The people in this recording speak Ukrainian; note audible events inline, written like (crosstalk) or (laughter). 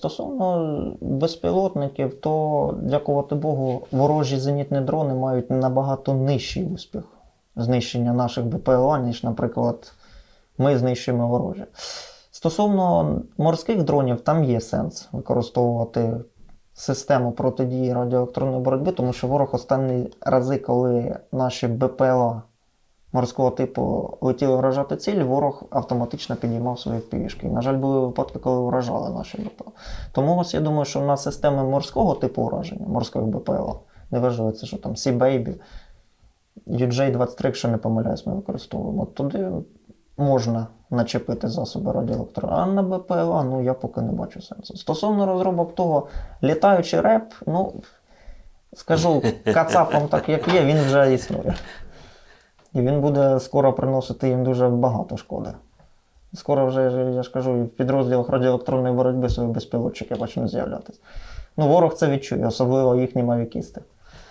Стосовно безпілотників, то дякувати Богу, ворожі зенітні дрони мають набагато нижчий успіх знищення наших БПЛА, ніж, наприклад, ми знищуємо ворожі. Стосовно морських дронів, там є сенс використовувати систему протидії радіоелектронної боротьби, тому що ворог останні рази, коли наші БПЛА морського типу летіли вражати ціль, ворог автоматично підіймав свої впівішки. На жаль, були випадки, коли вражали наші БПЛА. Тому ось я думаю, що на системи морського типу ураження, морських БПЛА, неважливо, це що там Sea Baby, UJ-23, якщо не помиляюсь, ми використовуємо. От Туди можна начепити засоби радіоелектро. А на БПЛА, ну я поки не бачу сенсу. Стосовно розробок того, літаючий реп, ну скажу (laughs) кацапом так, як є, він вже існує. І він буде скоро приносити їм дуже багато шкоди. Скоро вже, я ж кажу, в підрозділах радіоелектронної боротьби свої безпілотчики почнуть з'являтися. Ну, ворог це відчує, особливо їхні мавікісти.